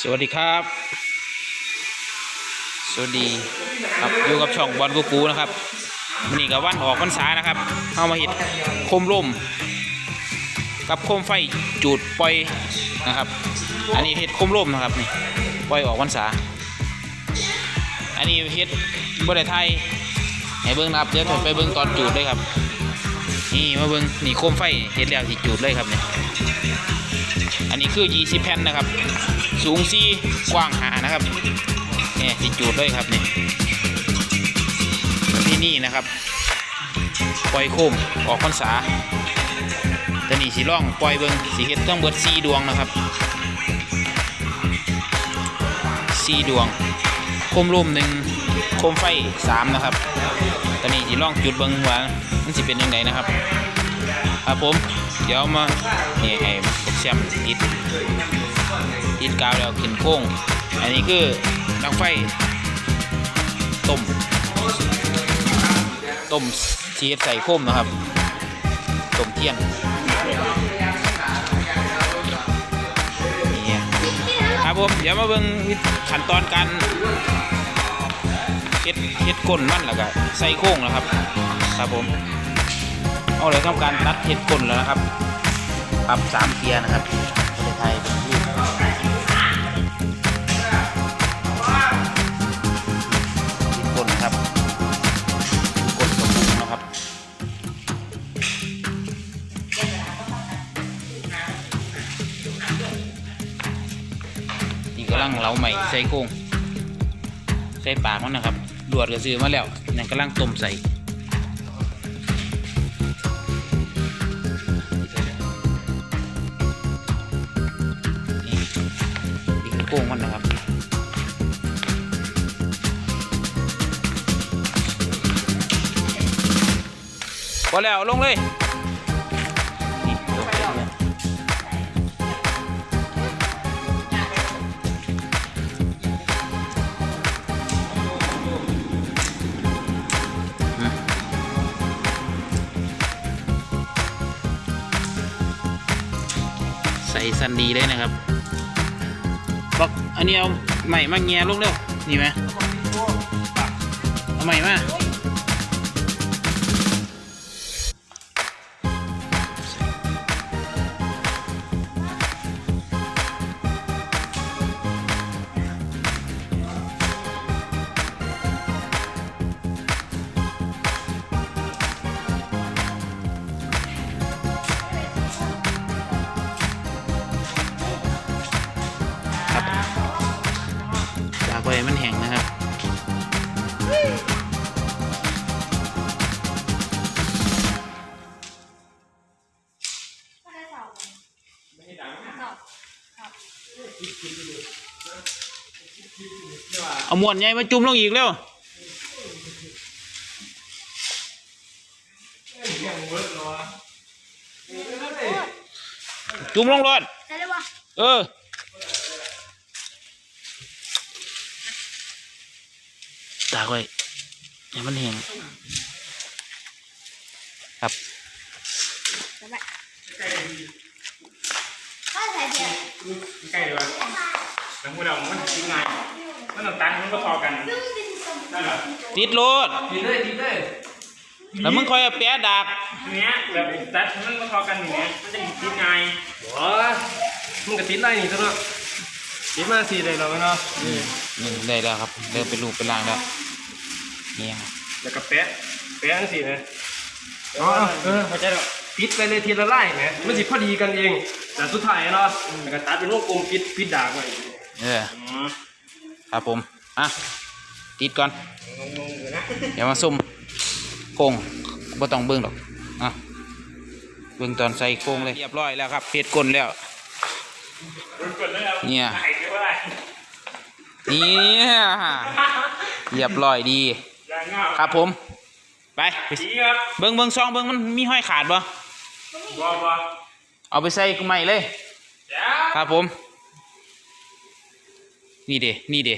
สวัสดีครับ สวัสดีครับอยู่กับช่องบอลกูกูนะครับวันนี้กับวันออกพรรษานะครับเข้ามาเห็ดโคมลมกับโคมไฟจูดปล่อยนะครับ อันนี้เห็ดโคมลมนะครับนี่ปล่อยออกพรรษา อันนี้เห็ดบริไทยให้เบิ้งนะครับเดี๋ยวผมไปเบิ้งตอนจูดเลยครับ นี่มาเบิ้งนี่โคมไฟเห็ดแล้วที่จูดเลยครับเนี่ย อันนี้คือ 20 แผ่นนะครับ สูงซีกว้างหานะครับนี่ยสิจูดเลยครับนี่ที่นี่นะครับ ปล่อยโคมออกพรรษาต่นี่สีร่องปล่อยเบิงสีเฮ็ดต้องเบิดซีดวงนะครับซีดวงโคมร่มหนึ่งโคมไฟสามนะครับตอนนี้สีร่องจุดเบิงว่ามันสิเป็นยังไงนะครับครับผม เดี๋ยวมานี่ให้ แชมป์ติดติดกาวแล้วขึ้นโค้ง อันนี้คือดังไฟต้มต้มเชีสใส่โค้มนะครับต้มเทียนนี่ครับผมเดี๋ยวมาเบิ่งขั้นตอนการเฮ็ดเฮ็ดก้นมันแล้วก็ใส่โค้งนะครับ ครับผมเอาเลยทำการตัดเห็ดก้นแล้วนะครับ ปรับสามเกียร์นะครับประเทศไทยเป็นรูปเห็ดก้นะครับก้นสมบูรณ์นะครับ นี่กำลังเล้าใหม่ใส่โค้งใส่ปากมันนะครับลวดก็ซื้อมาแล้วนี่กำลังต้มใส่ โค้งมันนะครับพอแล้วลงเลยนี่ลงเลยใส่สันดีเลยนะครับ บอกอันนี้เอาใหม่มาเงียลงเร็วนี่ไหมเอาใหม่มา เอามวนใหญ่มาจุ่มลงอีกเร็วจุ่มลงรถได้เลยวะเออตากไว้ให้มันแห้งครับ ได้ไหมถ้าใส่เดียวใกล้เลยวะน้ำมูดำมันกินง่ายมันน้ำตาลมันก็พอกันได้เหรอติดรถกินเลยกินเลยแล้วมึงคอยเอาแปะดักทีเนี้ยแบบตัดมันก็พอกันอย่างเงี้ยมันจะกินง่ายโอ้ยมึงก็ติดได้นี่ตัวเนาะติดมาสี่ได้แล้วเนาะหนึ่งได้แล้วครับเริ่มเป็นรูปเป็นร่างแล้วนี่ครับแล้วก็แปะแปะจังสี่นะอ๋อเออเข้าใจแล้วปิดไปเลยทีละไล่ไหมมันสิพอดีกันเองแต่สุดท้ายเนาะแล้วก็ตัดเป็นวงกลมปิดปิดดากไว้เออครับผมอะติดก่อนเดี๋ยวมาซุ่มโค้งบ่ต้องเบิ่งหรอกอะเบิ่งตอนใส่โค้งเลยเรียบร้อยแล้วครับเพ็ดก้นแล้วกดเลยเอาเนี่ยหายไปว่าเนี่ยเรียบร้อยดี ยางเงาครับผมไปไป ดีครับเบิ่งเบิ่งซองเบิ่งมันมีห้อยขาดบ่บัวบัว เอาไปใส่ใหม่เลยเดี๋ยวครับผม นี่เด้นี่เด้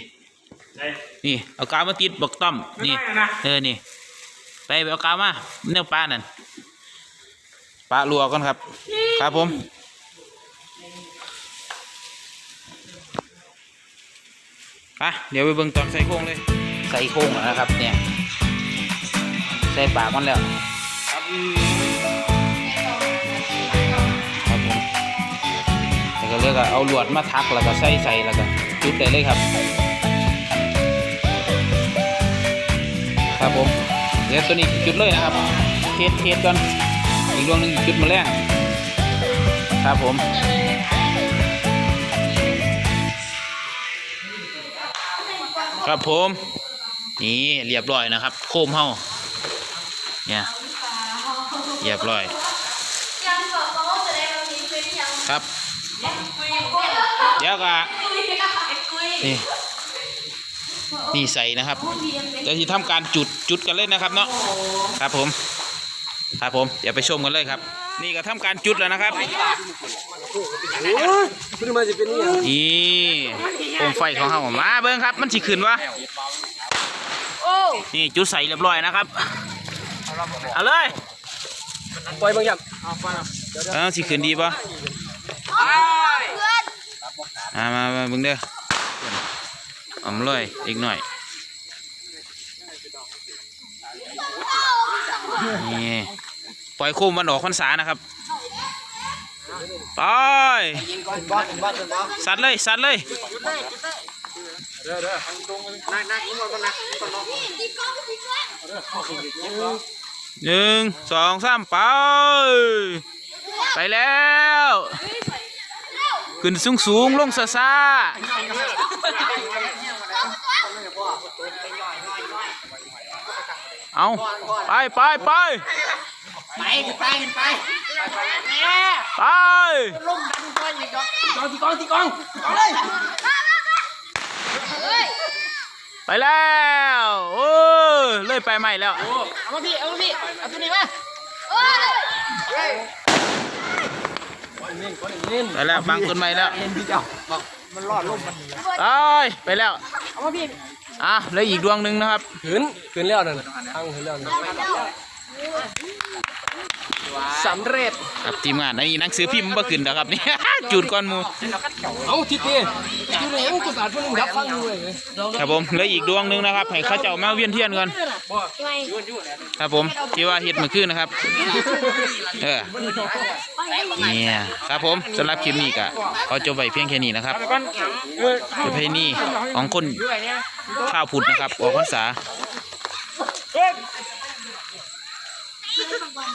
ได้นี่ เอากาวมาติดบักต้อม นี่ไม่ได้นะเออ นี่ไปไปเอากาวมาแนวปลานั่น ปลาลัวก่อนครับ ครับผมอะเดี๋ยวไปเบิ่งตอนใส่โค้งเลย ใส่โค้งแล้วนะครับเนี่ย ใส่ปากมันแล้วครับ แล้วก็เรียกว่าเอาลวดมาทักแล้วก็ใส่ใส่แล้วก็จุดได้เลยครับ ครับผมเดี๋ยวตัวนี้จุดเลยนะครับเทสเทสก่อนอีกดวงหนึงจุดมาแรงครับผมครับผมนี่เรียบร้อยนะครับ โคมเฮาเนี่ยเรียบร้อยครับ เดี๋ยวก็คุยนี่นี่ใส่นะครับเดี๋ยวที่ทำการจุดจุดกันเลยนะครับเนาะครับผม ครับผมเดี๋ยวไปชมกันเลยครับ นี่ก็ทำการจุดแล้วนะครับคุณมาจะเป็นนี่นี่โคมไฟของเฮามาเบิ้งครับ มันสิขึ้นวะโอ้นี่จุดใส่เรียบร้อยนะครับเอาเลยปล่อยบางอย่างเออสิขึ้นดีปะเพื่ อนมามามาเบิ้งเด้ออมเลยอีกหน่อยนี่ปล่อยโคมมันออกพรรษานะครับไปสัดเลยสัดเลยตีกล้องตีกล้องหนึ่งสองสามไปไปแล้ว ขึ้นสูงสูงลงซาซาเอาไปไปไปไปไปไปไปลุ่มดันก้อนอีกดอกตีกองตีกองกองเลยไปแล้วโอ้เลยไปใหม่แล้วเอามาพี่เอามาพี่เอาตัวนี้มา ไปแล้วบางต้นไม้แล้วเห็นพี่เจ้าบอกมันรอดลุ่มมันไปไปแล้วเอามาพี่อะเหลยอีกดวงหนึ่งนะครับขืนขืนแล้วนั่นทางขืนแล้วนั่น สำเร็จครับทีมงานอันนี้หนังสือพิมพ์บ่ขึ้นนะครับนี่ จูดก้อนหมูเอาทิศนี่จุดไหนมันกุศลพวกนึงรับฟังดูเลยครับผมเหลืออีกดวงหนึ่งนะครับให้เข้าเจ้ามาเวียนเทียนกันไงครับผมที่ว่าเฮ็ดเมื่อคืนนะครับเออเนี่ยครับผมสำหรับคลิปนี้ก็ขอจบไว้เพียงแค่นี้นะครับประเพณีของคนชาวพุทธนะครับออกพรรษา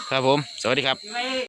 ครับผม สวัสดีครับ